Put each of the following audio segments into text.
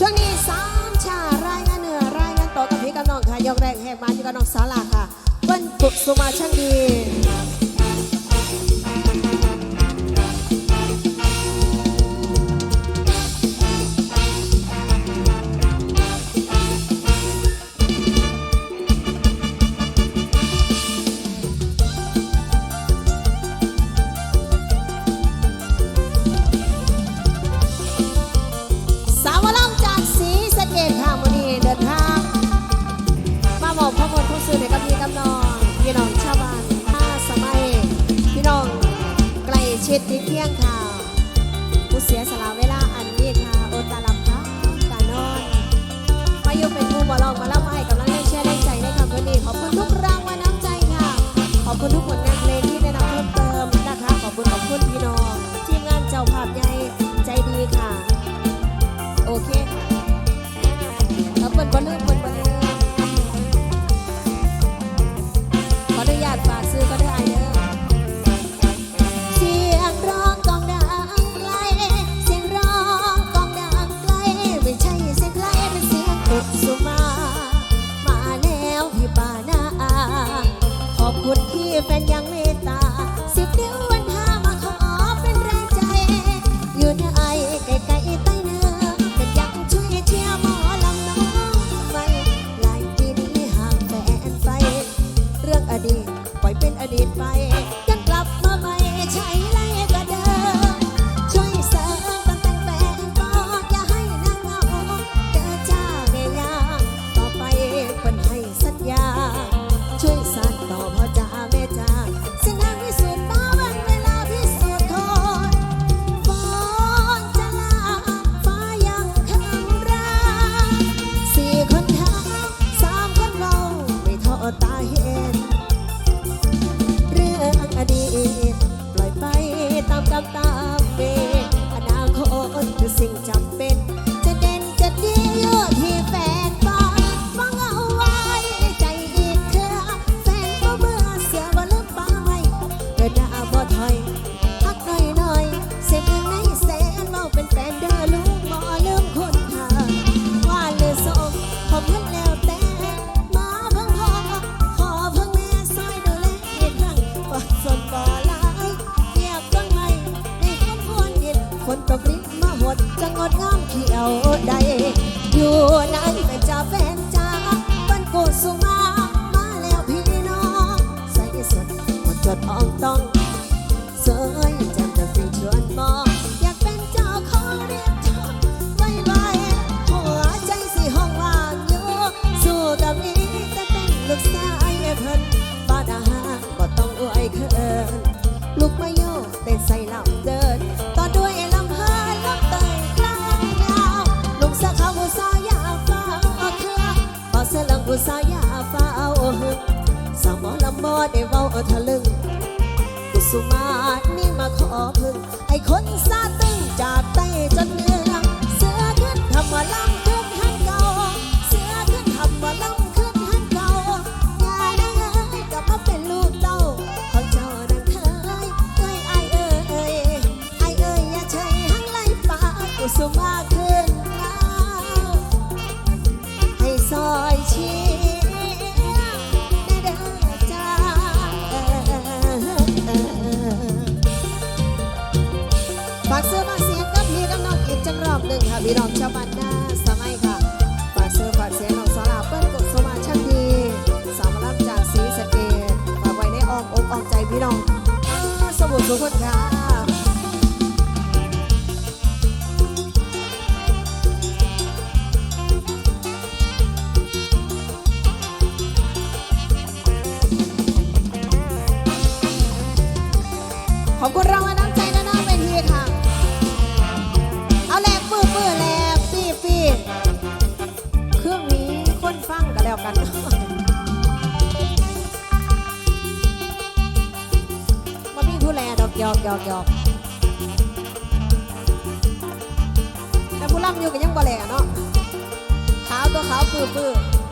ช่วงนี้สามชารายงานเหนือรายงานต่อกับพี่กับน้องค่ะยกแรงแหกมาอยู่กับน้องสาลาค่ะเปิ้ลปุกสุมาช่างดี ชรที่เคียงข่าผู้เสียสละเว ได้เว้าเออทะลึงกุสุมานี่มาขอพึ่ง 我好宝宝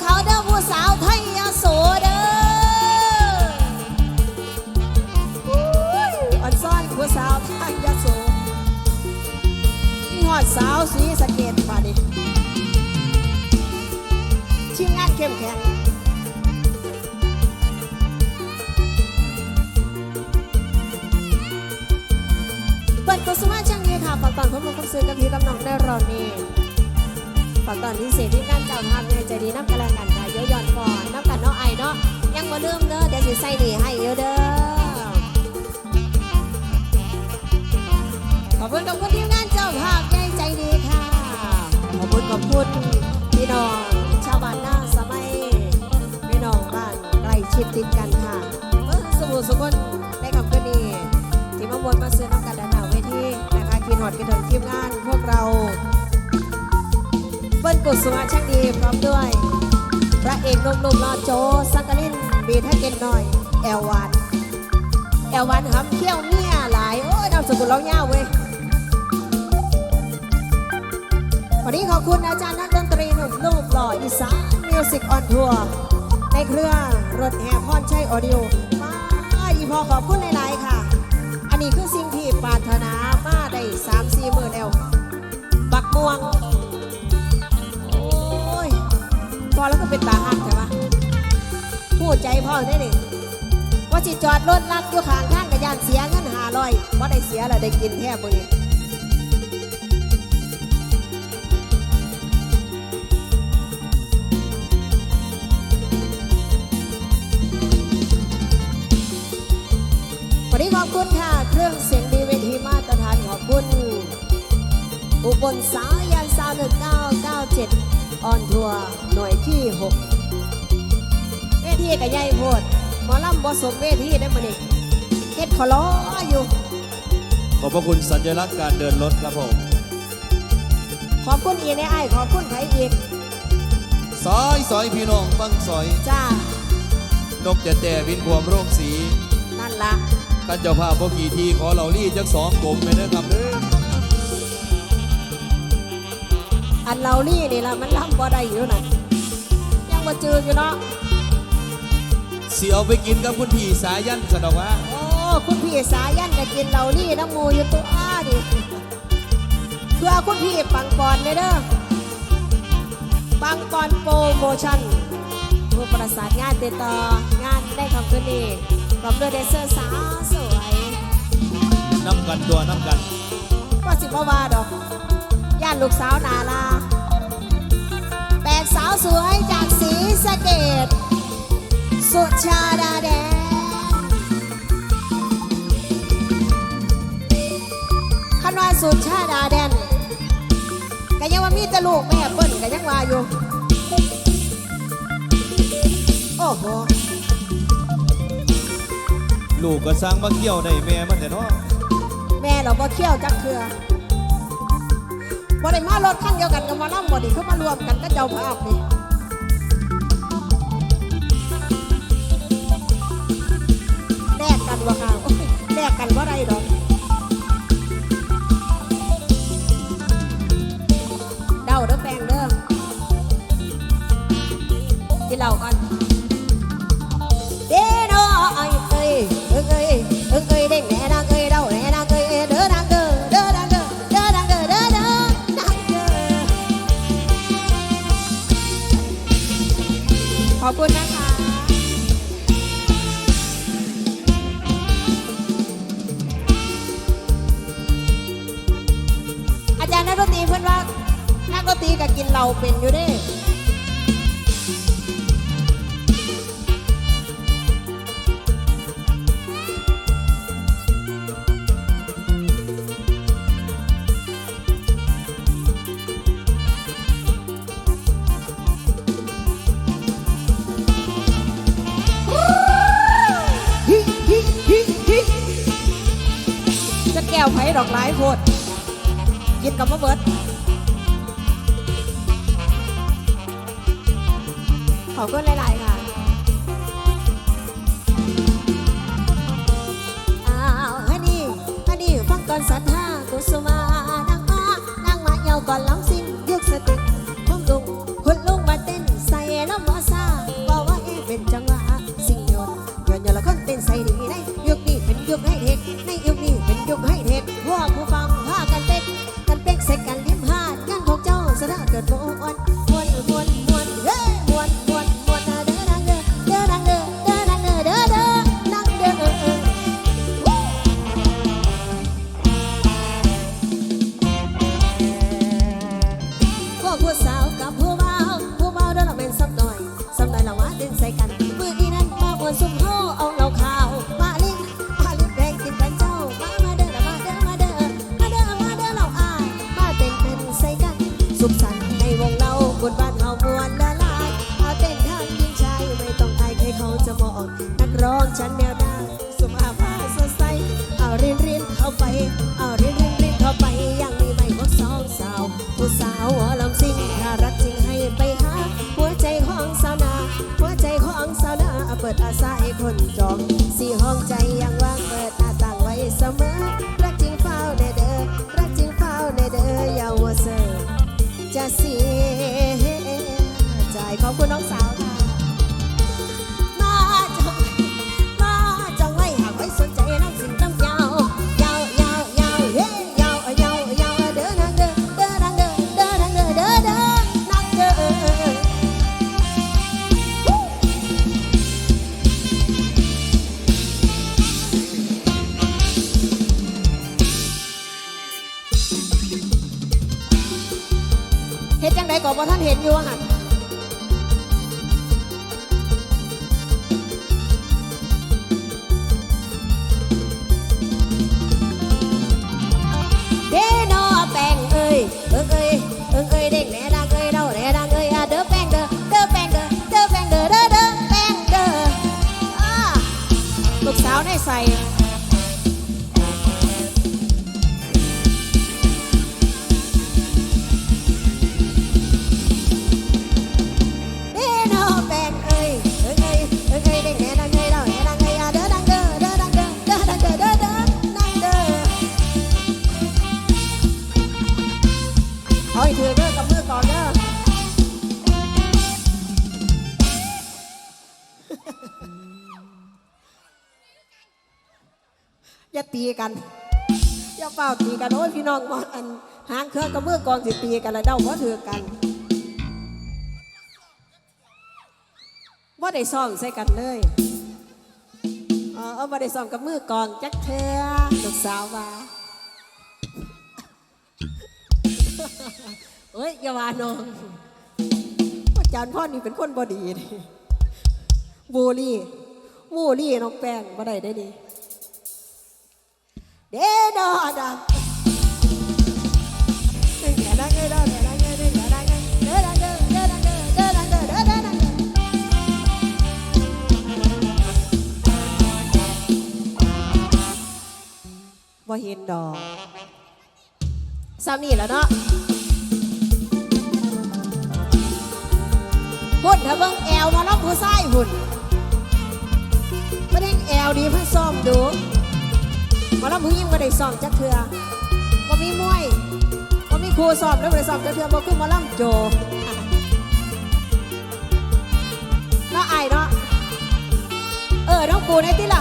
เขาเด้อผู้สาวไทยยโสเด้อดอ่อนซ่อนผู้สาวไทยยโสนี่หอดสาวสีสะเกตมาดิทีมงานเข้มแข็งเปิดกุศลช่างนี้ค่ะฝากตอนพบกับคำซื้อกับพี่กับน้องได้รอนี่ ฝากตอนพิเศษที่งานเจ้าภาพในใจดีน้ำกระแลงกันค่ะเยอะยอนก่อนน้ำกันเนาะไอเนาะยังมาเริ่มเด้อเดี๋ยวสิใส่หนีให้เยอะเด้อขอบคุณขอบคุณที่งานเจ้าภาพใหญ่ใจดีค่ะ ขอบคุณขอบคุณพี่น้องชาวบ้านหน้าสมัยพี่น้องบ้านใกล้ชิดติดกันค่ะเมื่อสมุทรสมบัติได้คำคืนนี้ที่มาวนมาซื้อน้ำกันดานหนาเวทีนะคะกินหอดกินถึงทีมงานพวกเรา เบิ้ลกุศลช่างดีพร้อมด้วย พระเอกนุ่มๆรอโจสักกลินบีท่าเกนหน่อย แอลวานแอลวานหำเขี้ยวเมียหลาย โอ้ยนามสกุลเราเงาเว้ยวันนี้ขอบคุณอาจารย์นักดนตรีหนุ่มลูกหล่ออีสานมิวสิกออนทัวร์ในเครื่องรถแห่พรชัยออดิโอมาอีพอขอบคุณหลายๆค่ะ อันนี้คือสิ่งที่ปรารถนามาได้สามสี่หมื่นแล้วบักม่วง อแล้วก็เป็นตาหักใช่ปะพูดใจพ่อได้ดิว่าจิจอดรถลักอยู่ข้างทางกระยานเสียเงินหาลอยว่าได้เสียแล้วได้กินแทบเลยวันนี้ขอบคุณค่ะ เครื่องเสียงดีเวทีมาตรฐานขอบคุณ อุบลสายันสาวหนึ่งเก้าเก้าเจ็ด ออนทัวร์หน่วยที่หกเวทีกับยายโพดหมอลำบสมเวทีได้มานี่เฮ็ดขอล้ออยู่ ขอบพระคุณสัญลักษณ์การเดินรถครับผม ขอบคุณอีในไอายขอบคุณไผอีกซอยซอยพี่น้องบังซอย จ้านกแต่แต่บินความโรงสี นั่นละกันเจ้าภาพพวกกี่ทีขอเหล่าลี่จักสองกลมไปเด้อครับเด้อ อันเราลี่นี่ละมันลำบ่ได้อยู่น่ะยังบ่จืดอยู่เนาะเสียเอาไปกินกับคุณพี่สายันสนอกว่าโอ้คุณพี่สายันก็กินเราลี่น้ำมูอยู่ตัวอ้าดิเพื่อคุณพี่ปังปอนเลยเด้อปังปอนโปรโมชั่นผู้ประสานงานติดต่องานได้คำคืนนี้พร้อมด้วยเดนเซอร์สาวสวยน้ำกันตัวน้ำกันก็สิบว่าดอกย่านลูกสาวนาลาแปดสาวสวยจากสีสะเกดสุชาดาแดงคันว่าสุชาดาแดนก็ยังว่ามีแต่ลูกแม่เปิ้นก็ยังว่าอยู่ โอ้โหลูกก็สร้างมาเกี่ยวได้แม่มันแต่เนาะแม่เราบ่เที่ยวจักเถื่อ บ่ได้มาลดขั้นเดียวกันกับมาล่ำบ่ดีคืามารวมกันก็เจ้าภาพนี่แลกกันว่าข่าวแลกกันว่าไรดอกเดาเด้อแปงเด้อที่เรากันาเป็นอยู่เด้จะแก้วไผ่ดอกไม้โคตรยึดกับมะเบิด อบคุณหลาย ๆ ค่ะอ้าวฮันนี่ฮันนี่ฟังก่อนสัทธากุสุมานั่งมานั่งมาเยาก่อนล้ำสิง ใส่ กันอย่าเป่าตีกันโอ้ยพี่น้องบอกอันหางเครื่องกับมือกองสิตีกันแล้วเดาเพราะเธอกันว่าได้ซ่อมใส่กันเลยเออเอว่าได้ซ่อมกับมือกองจักเธอลูกสาวว่าเฮ้ยอย่าว่าน้องอาจารย์พ่อนี่เป็นคนบอดีบูรี่บูรี่น้องแป้งบ่ได้ได้ดี เดดอดังเดลังเดลังเดลังเดลังเดลังเดลังเดลังเห็นดอกซ้มีแล้วเนาะหุ่นถ้าเบิ่งแอลมาล้องผู้ชายหุ่นประเด็แอลดีเพิ่งซ่อมดู มอลำผู้ยิ่งก็ได้สอบจักเถื่อก็มีมวยก็มีครูสอบแล้วก็ได้สอบจักเถื่อบอกขึ้นมอลำโจเนาะไอเนาะเออน้องกูได้ที่ล่ะ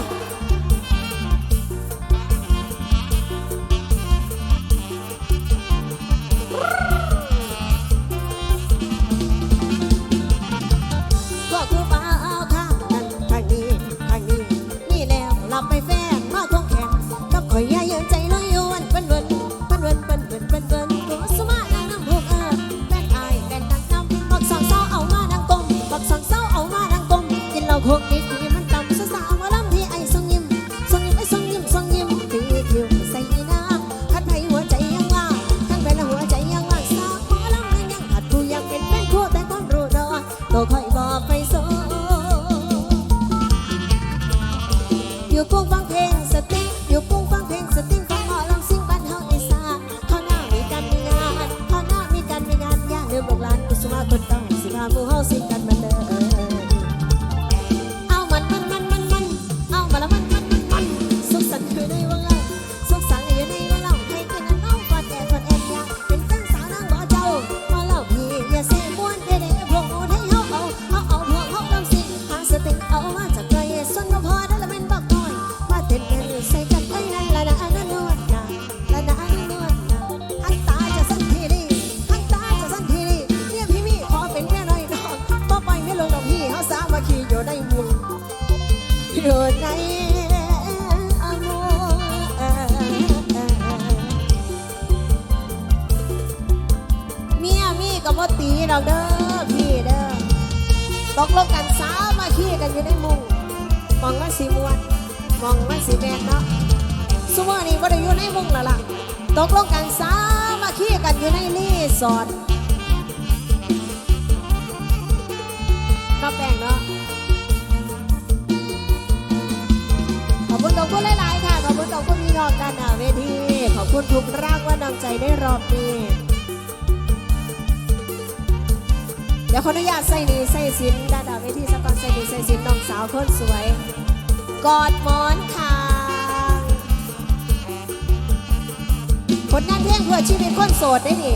我快 ล่ะ ตกลงกันซ้ามาขี้กันอยู่ในนี่สอร์ทก็แปลงเนาะขอบคุณขอบคุณหลาย ๆ ค่ะ ขอบคุณขอบคุณพี่น้องด้านหน้เวที ขอบคุณทุกร่างว่าน้ำใจได้รอบนี้เดี๋ยวขออนุญาตใส่นีใส่สินด้านหน้าเวทีสักก่อนใส่นีใส่สินน้องสาวคนสวย กอดหมอนค่ะ ผลงานเพลงเพื่อชีวิตคนโสดได้ดี